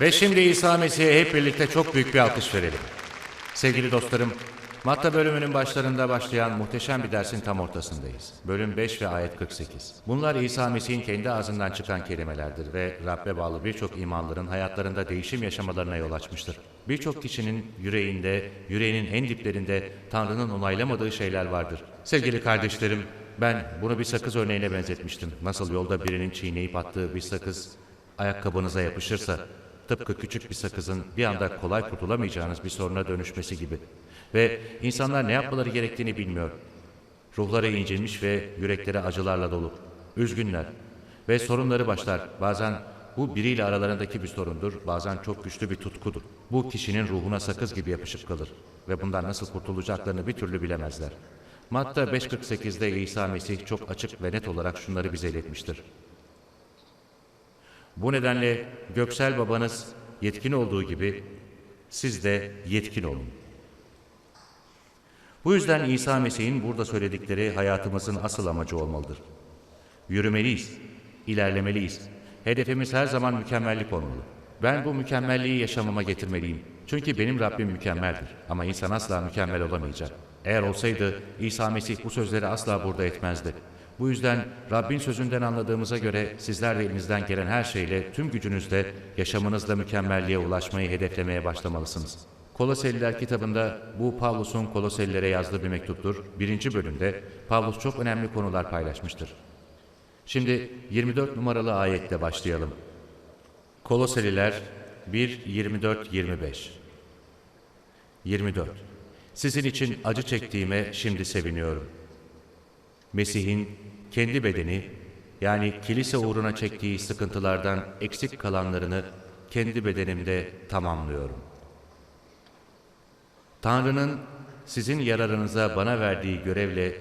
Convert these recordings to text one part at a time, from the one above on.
Ve şimdi İsa Mesih'e hep birlikte çok büyük bir alkış verelim. Sevgili dostlarım, Matta bölümünün başlarında başlayan muhteşem bir dersin tam ortasındayız. Bölüm 5 ve ayet 48. Bunlar İsa Mesih'in kendi ağzından çıkan kelimelerdir ve Rabbe bağlı birçok imanların hayatlarında değişim yaşamalarına yol açmıştır. Birçok kişinin yüreğinde, yüreğinin en diplerinde Tanrı'nın onaylamadığı şeyler vardır. Sevgili kardeşlerim, ben bunu bir sakız örneğine benzetmiştim. Nasıl yolda birinin çiğneyip attığı bir sakız ayakkabınıza yapışırsa, tıpkı küçük bir sakızın bir anda kolay kurtulamayacağınız bir soruna dönüşmesi gibi. Ve insanlar ne yapmaları gerektiğini bilmiyor. Ruhları incinmiş ve yürekleri acılarla dolu. Üzgünler. Ve sorunları başlar. Bazen bu biriyle aralarındaki bir sorundur, bazen çok güçlü bir tutkudur. Bu kişinin ruhuna sakız gibi yapışıp kalır ve bundan nasıl kurtulacaklarını bir türlü bilemezler. Matta 5.48'de İsa Mesih çok açık ve net olarak şunları bize iletmiştir. Bu nedenle göksel babanız yetkin olduğu gibi siz de yetkin olun. Bu yüzden İsa Mesih'in burada söyledikleri hayatımızın asıl amacı olmalıdır. Yürümeliyiz, ilerlemeliyiz. Hedefimiz her zaman mükemmellik olmalı. Ben bu mükemmelliği yaşamama getirmeliyim. Çünkü benim Rabbim mükemmeldir ama insan asla mükemmel olamayacak. Eğer olsaydı İsa Mesih bu sözleri asla burada etmezdi. Bu yüzden Rabbin sözünden anladığımıza göre sizler de elinizden gelen her şeyle, tüm gücünüzle, yaşamınızla mükemmelliğe ulaşmayı hedeflemeye başlamalısınız. Koloseliler kitabında bu Pavlus'un Koloselilere yazdığı bir mektuptur. Birinci bölümde Pavlus çok önemli konular paylaşmıştır. Şimdi 24 numaralı ayette başlayalım. Koloseliler 1, 24, 25 24 Sizin için acı çektiğime şimdi seviniyorum. Mesih'in kendi bedeni yani kilise uğruna çektiği sıkıntılardan eksik kalanlarını kendi bedenimde tamamlıyorum. Tanrı'nın sizin yararınıza bana verdiği görevle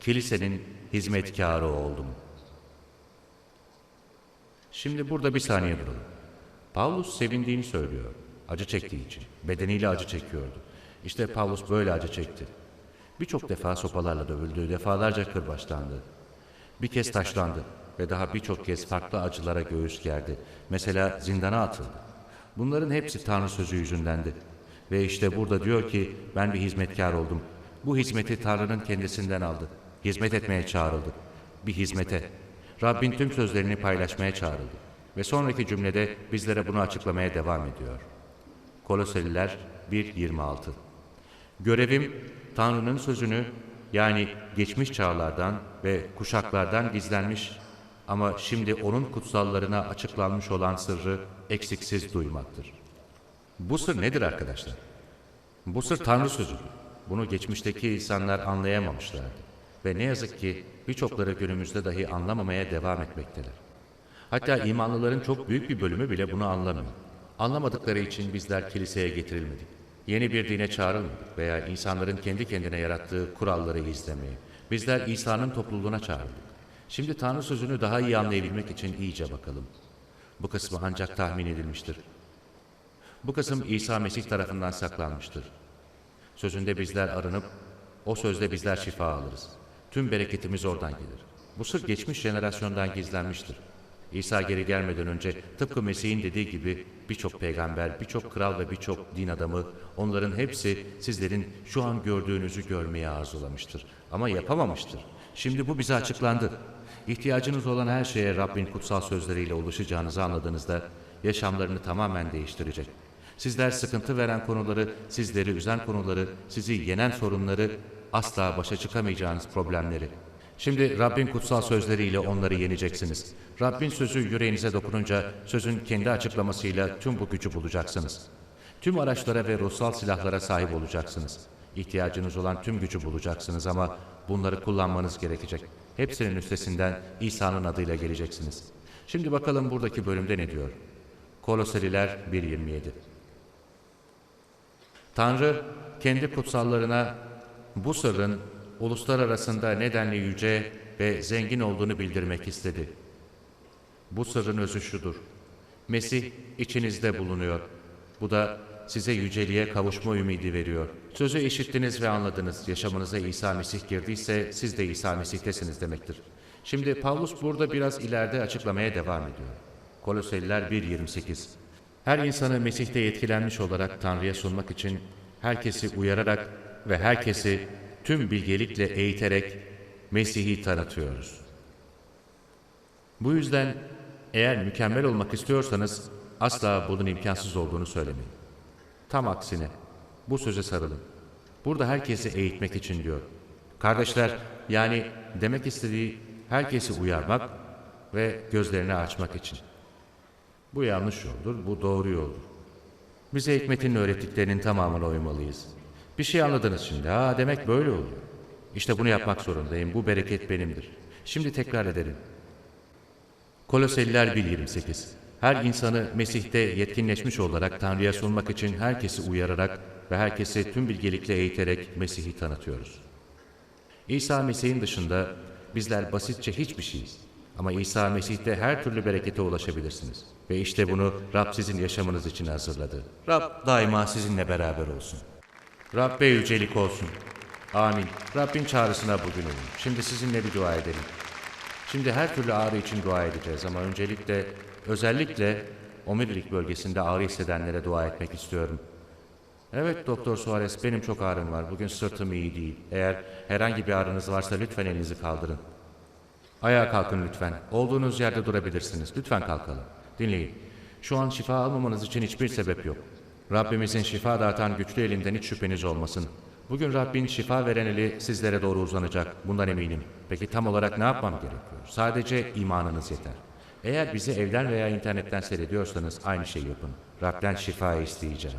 kilisenin hizmetkarı oldum. Şimdi burada bir saniye duralım. Pavlus sevindiğini söylüyor. Acı çektiği için. Bedeniyle acı çekiyordu. İşte Pavlus böyle acı çekti. Birçok defa sopalarla dövüldü, defalarca kırbaçlandı. Bir kez taşlandı ve daha birçok kez farklı acılara göğüs gerdi. Mesela zindana atıldı. Bunların hepsi Tanrı sözü yüzündendi. Ve işte burada diyor ki ben bir hizmetkar oldum. Bu hizmeti Tanrı'nın kendisinden aldı. Hizmet etmeye çağrıldı. Bir hizmete. Rabbin tüm sözlerini paylaşmaya çağrıldı. Ve sonraki cümlede bizlere bunu açıklamaya devam ediyor. Koloseliler 1.26 Görevim Tanrı'nın sözünü yani geçmiş çağlardan ve kuşaklardan gizlenmiş ama şimdi onun kutsallarına açıklanmış olan sırrı eksiksiz duymaktır. Bu sır nedir arkadaşlar? Bu sır Tanrı sözüdür. Bunu geçmişteki insanlar anlayamamışlardı. Ve ne yazık ki birçokları günümüzde dahi anlamamaya devam etmekteler. Hatta imanlıların çok büyük bir bölümü bile bunu anlamıyor. Anlamadıkları için bizler kiliseye getirilmedik. Yeni bir dine çağrılmadık veya insanların kendi kendine yarattığı kuralları izlemeye. Bizler İsa'nın topluluğuna çağrıldık. Şimdi Tanrı sözünü daha iyi anlayabilmek için iyice bakalım. Bu kısmı ancak tahmin edilmiştir. Bu kısım İsa Mesih tarafından saklanmıştır. Sözünde bizler arınıp, o sözde bizler şifa alırız. Tüm bereketimiz oradan gelir. Bu sır geçmiş jenerasyondan gizlenmiştir. İsa geri gelmeden önce tıpkı Mesih'in dediği gibi birçok peygamber, birçok kral ve birçok din adamı onların hepsi sizlerin şu an gördüğünüzü görmeye arzulamıştır. Ama yapamamıştır. Şimdi bu bize açıklandı. İhtiyacınız olan her şeye Rabbin kutsal sözleriyle ulaşacağınızı anladığınızda yaşamlarını tamamen değiştirecek. Sizler sıkıntı veren konuları, sizleri üzen konuları, sizi yenen sorunları, asla başa çıkamayacağınız problemleri. Şimdi Rabbin kutsal sözleriyle onları yeneceksiniz. Rabbin sözü yüreğinize dokununca sözün kendi açıklamasıyla tüm bu gücü bulacaksınız. Tüm araçlara ve ruhsal silahlara sahip olacaksınız. İhtiyacınız olan tüm gücü bulacaksınız ama bunları kullanmanız gerekecek. Hepsinin üstesinden İsa'nın adıyla geleceksiniz. Şimdi bakalım buradaki bölümde ne diyor? Koloseliler 1.27 Tanrı kendi kutsallarına bu sırrın uluslar arasında nedenli yüce ve zengin olduğunu bildirmek istedi. Bu sırrın özü şudur. Mesih içinizde bulunuyor. Bu da size yüceliğe kavuşma ümidi veriyor. Sözü işittiniz ve anladınız. Yaşamınıza İsa Mesih girdiyse siz de İsa Mesih'tesiniz demektir. Şimdi Pavlus burada biraz ileride açıklamaya devam ediyor. Koloseliler 1.28 Her insanı Mesih'te yetkilenmiş olarak Tanrı'ya sunmak için herkesi uyararak ve herkesi tüm bilgelikle eğiterek Mesih'i tanıtıyoruz. Bu yüzden eğer mükemmel olmak istiyorsanız asla bunun imkansız olduğunu söylemeyin. Tam aksine bu söze sarılın. Burada herkesi eğitmek için diyor. Kardeşler yani demek istediği herkesi uyarmak ve gözlerini açmak için. Bu yanlış yoldur, bu doğru yoldur. Bize hikmetin öğrettiklerinin tamamına uymalıyız. Bir şey anladınız şimdi. Ha demek böyle oluyor. İşte bunu yapmak zorundayım. Bu bereket benimdir. Şimdi tekrar edelim. Koloseliler 1.28 Her insanı Mesih'te yetkinleşmiş olarak Tanrı'ya sunmak için herkesi uyararak ve herkesi tüm bilgelikle eğiterek Mesih'i tanıtıyoruz. İsa Mesih'in dışında bizler basitçe hiçbir şeyiz. Ama İsa Mesih'te her türlü berekete ulaşabilirsiniz. Ve işte bunu Rab sizin yaşamınız için hazırladı. Rab daima sizinle beraber olsun. Rabbe yücelik olsun. Amin. Rabbin çağrısına bugün uyun. Şimdi sizinle bir dua edelim. Şimdi her türlü ağrı için dua edeceğiz ama öncelikle, özellikle omurilik bölgesinde ağrı hissedenlere dua etmek istiyorum. Evet Doktor Suarez benim çok ağrım var. Bugün sırtım iyi değil. Eğer herhangi bir ağrınız varsa lütfen elinizi kaldırın. Ayağa kalkın lütfen. Olduğunuz yerde durabilirsiniz. Lütfen kalkalım. Dinleyin. Şu an şifa almamanız için hiçbir sebep yok. Rabbimizin şifa dağıtan güçlü elinden hiç şüpheniz olmasın. Bugün Rabbin şifa veren eli sizlere doğru uzanacak. Bundan eminim. Peki tam olarak ne yapmam gerekiyor? Sadece imanınız yeter. Eğer bizi evden veya internetten seyrediyorsanız aynı şeyi yapın. Rab'den şifa isteyeceğim.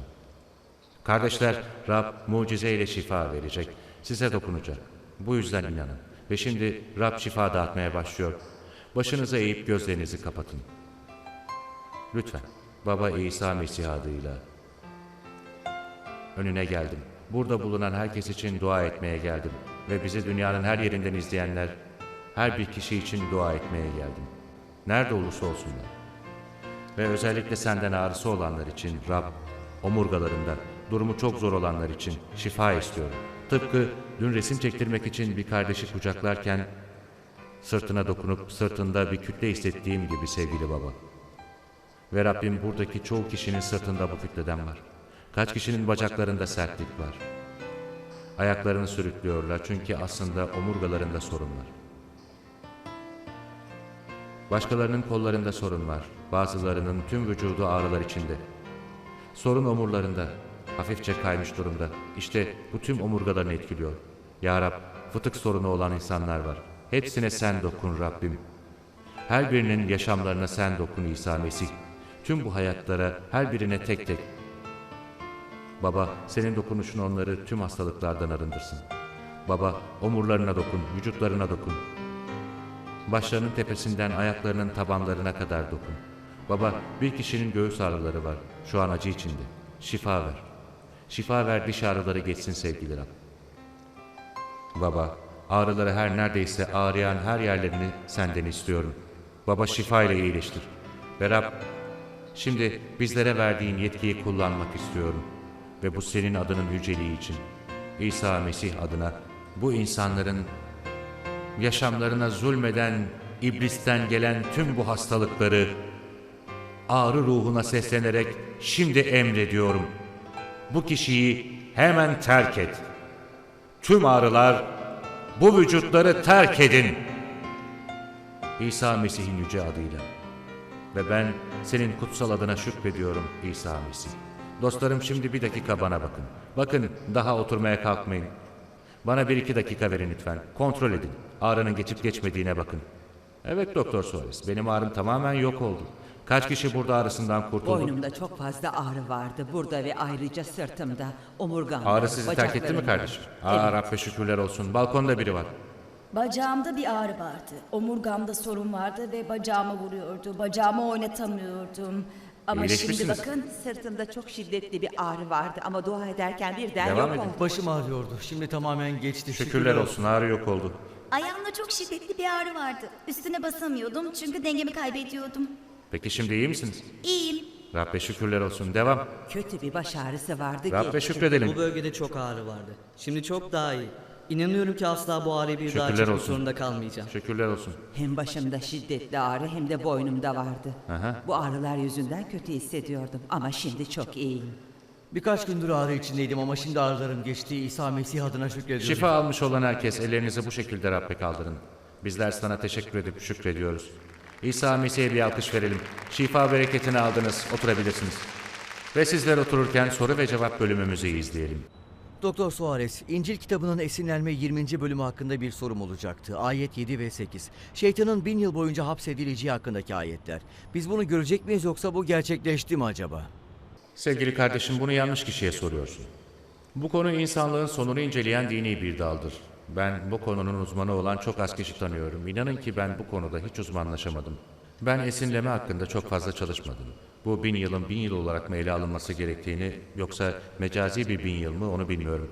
Kardeşler, Rab mucizeyle şifa verecek. Size dokunacak. Bu yüzden inanın. Ve şimdi Rab şifa dağıtmaya başlıyor. Başınızı eğip gözlerinizi kapatın. Lütfen. Baba İsa Mesih adıyla. Önüne geldim. Burada bulunan herkes için dua etmeye geldim. Ve bizi dünyanın her yerinden izleyenler, her bir kişi için dua etmeye geldim. Nerede olursa olsunlar. Ve özellikle senden ağrısı olanlar için Rab, omurgalarında, durumu çok zor olanlar için şifa istiyorum. Tıpkı dün resim çektirmek için bir kardeşi kucaklarken sırtına dokunup sırtında bir kütle hissettiğim gibi sevgili baba. Ve Rabbim buradaki çoğu kişinin sırtında bu kütleden var. Kaç kişinin bacaklarında sertlik var. Ayaklarını sürüklüyorlar çünkü aslında omurgalarında sorun var. Başkalarının kollarında sorun var. Bazılarının tüm vücudu ağrılar içinde. Sorun omurlarında. Hafifçe kaymış durumda. İşte bu tüm omurgalarını etkiliyor. Ya Rab, fıtık sorunu olan insanlar var. Hepsine sen dokun Rabbim. Her birinin yaşamlarına sen dokun İsa Mesih. Tüm bu hayatlara, her birine tek tek. Baba, senin dokunuşun onları tüm hastalıklardan arındırsın. Baba, omurlarına dokun, vücutlarına dokun. Başlarının tepesinden ayaklarının tabanlarına kadar dokun. Baba, bir kişinin göğüs ağrıları var. Şu an acı içinde. Şifa ver. Şifa ver diş ağrıları geçsin sevgili Rab. Baba, ağrıları her neredeyse ağrıyan her yerlerini senden istiyorum. Baba şifa ile iyileştir. Ve Rab, şimdi bizlere verdiğin yetkiyi kullanmak istiyorum. Ve bu senin adının yüceliği için. İsa Mesih adına bu insanların yaşamlarına zulmeden, iblisten gelen tüm bu hastalıkları ağrı ruhuna seslenerek şimdi emrediyorum. Bu kişiyi hemen terk et. Tüm ağrılar bu vücutları terk edin. İsa Mesih'in yüce adıyla. Ve ben senin kutsal adına şükrediyorum İsa Mesih. Dostlarım şimdi bir dakika bana bakın. Bakın daha oturmaya kalkmayın. Bana bir iki dakika verin lütfen. Kontrol edin. Ağrının geçip geçmediğine bakın. Evet Doktor Suarez, benim ağrım tamamen yok oldu. Kaç kişi burada ağrısından kurtuldu? Boynumda çok fazla ağrı vardı. Burada ve ayrıca sırtımda, omurgamda, Ağrı sizi terk etti mi bacaklarımda. kardeşim? Aa Rabbe şükürler olsun. Balkonda biri var. Bacağımda bir ağrı vardı. Omurgamda sorun vardı ve bacağımı vuruyordu. Bacağımı oynatamıyordum. Ama şimdi İyileşmişsiniz. bakın Sırtımda çok şiddetli bir ağrı vardı ama dua ederken birden Devam yok edin. oldu. Başım ağrıyordu. Şimdi tamamen geçti. Şükürler olsun ağrı yok oldu. Ayağımda çok şiddetli bir ağrı vardı. Üstüne basamıyordum çünkü dengemi kaybediyordum. Peki şimdi iyi misiniz? İyiyim. Rabbe şükürler olsun. Devam. Kötü bir baş ağrısı vardı Rabbe ki. şükredelim. Bu bölgede çok ağrı vardı. Şimdi çok daha iyi. İnanıyorum ki asla bu ağrıyı bir daha Şükürler çekmek olsun. zorunda kalmayacağım. Şükürler olsun. Hem başımda şiddetli ağrı hem de boynumda vardı. Aha. Bu ağrılar yüzünden kötü hissediyordum ama şimdi çok iyiyim. Birkaç gündür ağrı içindeydim ama şimdi ağrılarım geçti. İsa Mesih adına şükrediyorum. Şifa almış olan herkes ellerinizi bu şekilde Rabbe kaldırın. Bizler sana teşekkür edip şükrediyoruz. İsa Mesih'e bir alkış verelim. Şifa bereketini aldınız. Oturabilirsiniz. Ve sizler otururken soru ve cevap bölümümüzü izleyelim. Doktor Suarez, İncil kitabının esinlenme 20. bölümü hakkında bir sorum olacaktı. Ayet 7 ve 8. Şeytanın bin yıl boyunca hapsedileceği hakkındaki ayetler. Biz bunu görecek miyiz yoksa bu gerçekleşti mi acaba? Sevgili kardeşim bunu yanlış kişiye soruyorsun. Bu konu insanlığın sonunu inceleyen dini bir daldır. Ben bu konunun uzmanı olan çok az kişi tanıyorum. İnanın ki ben bu konuda hiç uzmanlaşamadım. Ben esinleme hakkında çok fazla çalışmadım. Bu bin yılın bin yıl olarak mı ele alınması gerektiğini yoksa mecazi bir bin yıl mı onu bilmiyorum.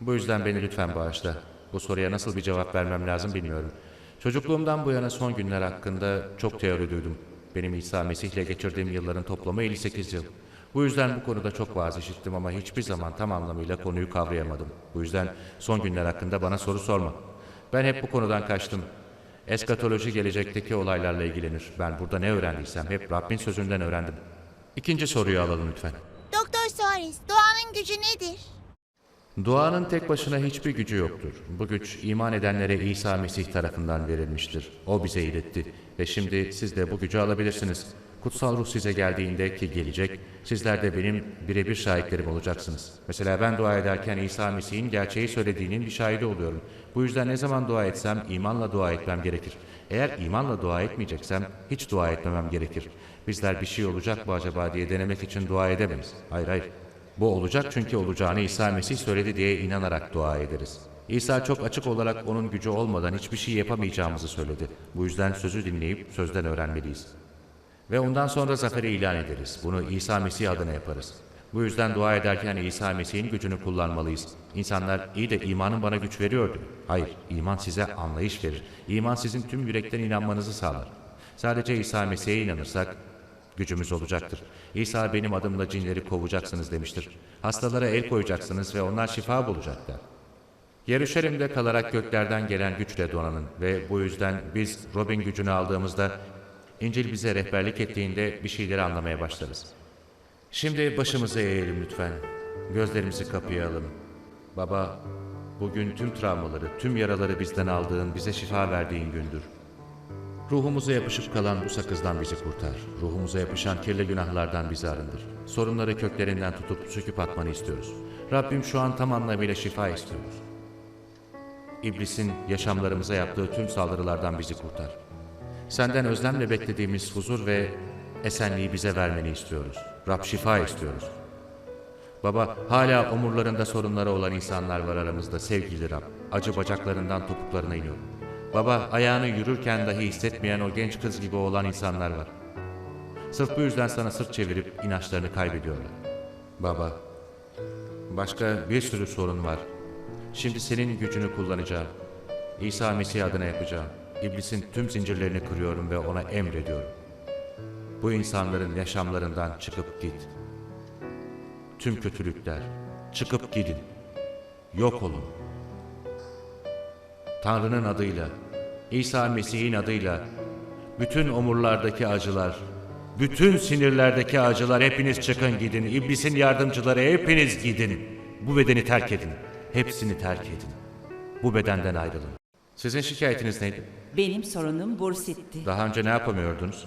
Bu yüzden beni lütfen bağışla. Bu soruya nasıl bir cevap vermem lazım bilmiyorum. Çocukluğumdan bu yana son günler hakkında çok teori duydum. Benim İsa Mesih'le geçirdiğim yılların toplamı 58 yıl. Bu yüzden bu konuda çok vaaz işittim ama hiçbir zaman tam anlamıyla konuyu kavrayamadım. Bu yüzden son günler hakkında bana soru sorma. Ben hep bu konudan kaçtım. Eskatoloji gelecekteki olaylarla ilgilenir. Ben burada ne öğrendiysem hep Rabbin sözünden öğrendim. İkinci soruyu alalım lütfen. Doktor Suarez, doğanın gücü nedir? Duanın tek başına hiçbir gücü yoktur. Bu güç iman edenlere İsa Mesih tarafından verilmiştir. O bize iletti ve şimdi siz de bu gücü alabilirsiniz. Kutsal ruh size geldiğinde ki gelecek, sizler de benim birebir şahitlerim olacaksınız. Mesela ben dua ederken İsa Mesih'in gerçeği söylediğinin bir şahidi oluyorum. Bu yüzden ne zaman dua etsem imanla dua etmem gerekir. Eğer imanla dua etmeyeceksem hiç dua etmemem gerekir. Bizler bir şey olacak mı acaba diye denemek için dua edemeyiz. Hayır hayır. Bu olacak çünkü olacağını İsa Mesih söyledi diye inanarak dua ederiz. İsa çok açık olarak onun gücü olmadan hiçbir şey yapamayacağımızı söyledi. Bu yüzden sözü dinleyip sözden öğrenmeliyiz. Ve ondan sonra zaferi ilan ederiz. Bunu İsa Mesih adına yaparız. Bu yüzden dua ederken İsa Mesih'in gücünü kullanmalıyız. İnsanlar iyi de imanın bana güç veriyordu. Hayır, iman size anlayış verir. İman sizin tüm yürekten inanmanızı sağlar. Sadece İsa Mesih'e inanırsak gücümüz olacaktır. İsa benim adımla cinleri kovacaksınız demiştir. Hastalara el koyacaksınız ve onlar şifa bulacaklar. Yeruşalim'de kalarak göklerden gelen güçle donanın ve bu yüzden biz Robin gücünü aldığımızda İncil bize rehberlik ettiğinde bir şeyleri anlamaya başlarız. Şimdi başımızı eğelim lütfen. Gözlerimizi kapayalım. Baba, bugün tüm travmaları, tüm yaraları bizden aldığın, bize şifa verdiğin gündür. Ruhumuza yapışıp kalan bu sakızdan bizi kurtar. Ruhumuza yapışan kirli günahlardan bizi arındır. Sorunları köklerinden tutup söküp atmanı istiyoruz. Rabbim şu an tam anlamıyla şifa istiyoruz. İblisin yaşamlarımıza yaptığı tüm saldırılardan bizi kurtar. Senden özlemle beklediğimiz huzur ve esenliği bize vermeni istiyoruz. Rab şifa istiyoruz. Baba, hala omurlarında sorunları olan insanlar var aramızda sevgili Rab. Acı bacaklarından topuklarına iniyor. Baba, ayağını yürürken dahi hissetmeyen o genç kız gibi olan insanlar var. Sırf bu yüzden sana sırt çevirip inançlarını kaybediyorlar. Baba, başka bir sürü sorun var. Şimdi senin gücünü kullanacağım. İsa Mesih adına yapacağım. İblisin tüm zincirlerini kırıyorum ve ona emrediyorum. Bu insanların yaşamlarından çıkıp git. Tüm kötülükler çıkıp gidin. Yok olun. Tanrı'nın adıyla, İsa Mesih'in adıyla bütün omurlardaki acılar, bütün sinirlerdeki acılar hepiniz çıkın gidin. İblisin yardımcıları hepiniz gidin. Bu bedeni terk edin. Hepsini terk edin. Bu bedenden ayrılın. Sizin şikayetiniz neydi? Benim sorunum bursitti. Daha önce ne yapamıyordunuz?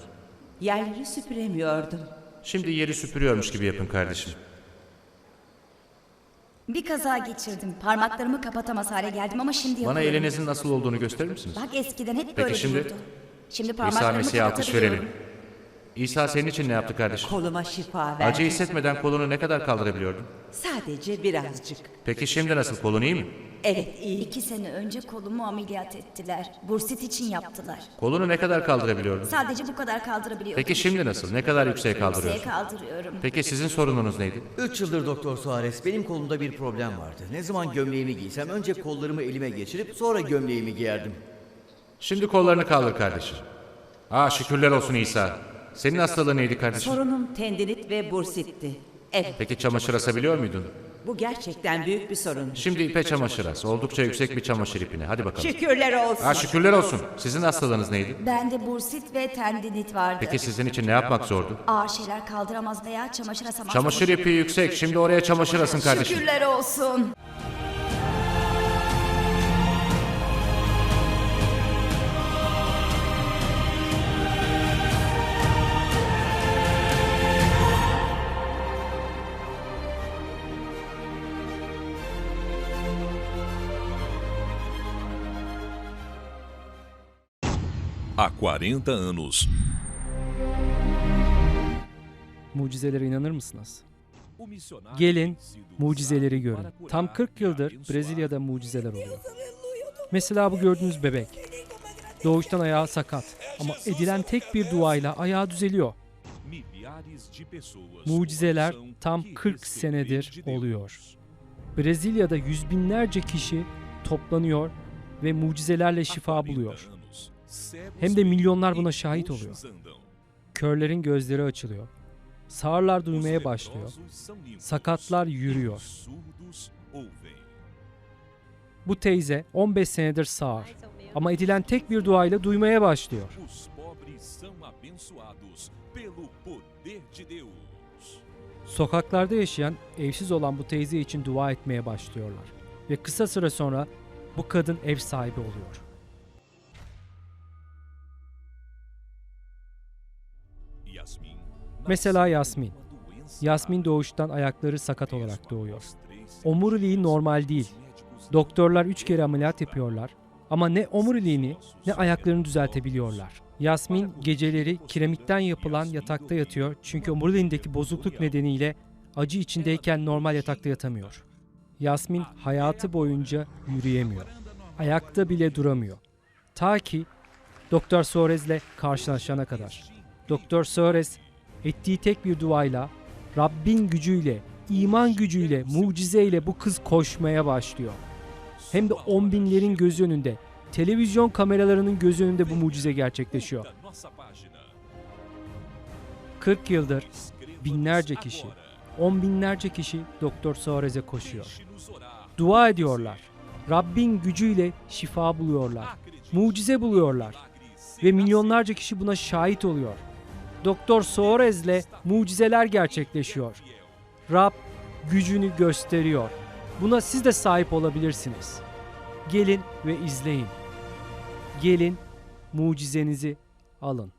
Yerleri süpüremiyordum. Şimdi yeri süpürüyormuş gibi yapın kardeşim. Bir kaza geçirdim. Parmaklarımı kapatamaz hale geldim ama şimdi Bana yapıyorum. elinizin nasıl olduğunu gösterir misiniz? Bak eskiden hep böyle şimdi? dururdu. Şimdi İsa parmaklarımı Mesih'e alkış kapatabiliyorum. verelim. İsa senin için ne yaptı kardeşim? Koluma şifa verdi. Acı hissetmeden kolunu ne kadar kaldırabiliyordun? Sadece birazcık. Peki şimdi nasıl? Kolun iyi mi? Evet iyi. İki sene önce kolumu ameliyat ettiler. Bursit için yaptılar. Kolunu ne kadar kaldırabiliyordun? Sadece bu kadar kaldırabiliyorum. Peki şimdi nasıl? Ne kadar yükseğe Yükseğe kaldırıyorsun? kaldırıyorum. Peki sizin sorununuz neydi? 3 yıldır Doktor Suarez benim kolumda bir problem vardı. Ne zaman gömleğimi giysem önce kollarımı elime geçirip sonra gömleğimi giyerdim. Şimdi kollarını kaldır kardeşim. Aa şükürler olsun İsa. Senin hastalığın neydi kardeşim? Sorunum tendinit ve bursitti. Evet. Peki çamaşır asabiliyor muydun? Bu gerçekten büyük bir sorun. Şimdi ipe çamaşır as. Oldukça yüksek bir çamaşır ipine. Hadi bakalım. Şükürler olsun. Ha, şükürler olsun. Sizin hastalığınız neydi? Bende bursit ve tendinit vardı. Peki sizin için ne yapmak zordu? Ağır şeyler kaldıramaz veya çamaşır asamaz. Çamaşır ipi yüksek. Şimdi oraya çamaşır asın kardeşim. Şükürler olsun. 40 anos, Mucizelere inanır mısınız? Gelin mucizeleri görün. Tam 40 yıldır Brezilya'da mucizeler oluyor. Mesela bu gördüğünüz bebek. Doğuştan ayağı sakat ama edilen tek bir duayla ayağı düzeliyor. Mucizeler tam 40 senedir oluyor. Brezilya'da yüz binlerce kişi toplanıyor ve mucizelerle şifa buluyor. Hem de milyonlar buna şahit oluyor. Körlerin gözleri açılıyor. Sağırlar duymaya başlıyor. Sakatlar yürüyor. Bu teyze 15 senedir sağır ama edilen tek bir duayla duymaya başlıyor. Sokaklarda yaşayan, evsiz olan bu teyze için dua etmeye başlıyorlar. Ve kısa süre sonra bu kadın ev sahibi oluyor. Mesela Yasmin. Yasmin doğuştan ayakları sakat olarak doğuyor. Omuriliği normal değil. Doktorlar üç kere ameliyat yapıyorlar ama ne omuriliğini ne ayaklarını düzeltebiliyorlar. Yasmin geceleri kiremitten yapılan yatakta yatıyor çünkü omuriliğindeki bozukluk nedeniyle acı içindeyken normal yatakta yatamıyor. Yasmin hayatı boyunca yürüyemiyor. Ayakta bile duramıyor. Ta ki Doktor Suarez'le karşılaşana kadar. Doktor Suarez ettiği tek bir duayla Rabbin gücüyle, iman gücüyle, mucizeyle bu kız koşmaya başlıyor. Hem de on binlerin gözü önünde, televizyon kameralarının gözü önünde bu mucize gerçekleşiyor. Da nossa página. 40 yıldır binlerce kişi, on binlerce kişi Doktor Suarez'e koşuyor. Dua ediyorlar. Rabbin gücüyle şifa buluyorlar. Mucize buluyorlar. Ve milyonlarca kişi buna şahit oluyor. Doktor Suarez'le mucizeler gerçekleşiyor. Rab gücünü gösteriyor. Buna siz de sahip olabilirsiniz. Gelin ve izleyin. Gelin mucizenizi alın.